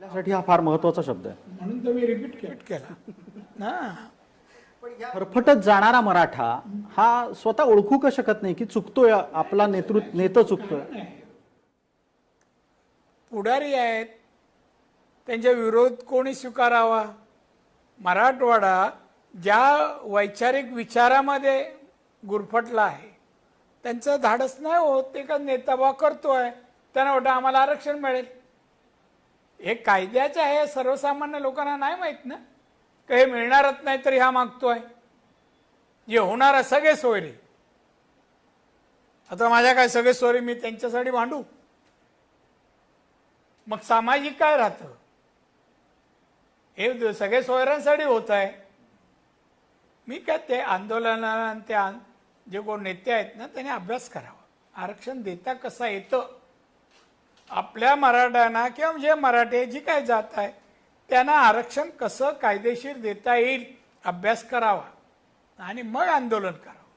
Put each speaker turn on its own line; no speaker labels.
त्यासाठी हा फार महत्त्वाचा शब्द आहे.
म्हणून तर मी रिपीट केला.
केला ना
फरफटत जाणारा मराठा हा स्वतः ओळखू का शकत नाही की चुकतोय आपला नेतृत्व नेतं चुकतोय?
पुढारी आहेत. त्यांच्या विरोध कोणी स्वीकारावा? मराठवाडा ज्या वैचारिक विचारामध्ये गुरफटला आहे त्यांचं धाडस नाही होत. ते का नेताबा करतोय त्यांना वाटतं आम्हाला आरक्षण मिळेल. हे कायद्याचं आहे सर्वसामान्य लोकांना नाही माहीत ना? का हे मिळणारच नाही तरी हा मागतोय? जे होणार सगळे सोयरे. आता माझ्या काय सगळे सोयरे मी त्यांच्यासाठी मांडू? मग सामाजिक काय राहतं? हे सगळे सोयऱ्यांसाठी होत आहे. मी काय ते आंदोलना आणि त्या जे कोण नेते आहेत ना त्यांनी अभ्यास करावा. आरक्षण देता कसा येतं? आपल्या मराठ्यांना किंवा जे मराठी जी काय जात आहे त्यांना आरक्षण कसं कायदेशीर देता येईल? अभ्यास करावा आणि मग आंदोलन करावं.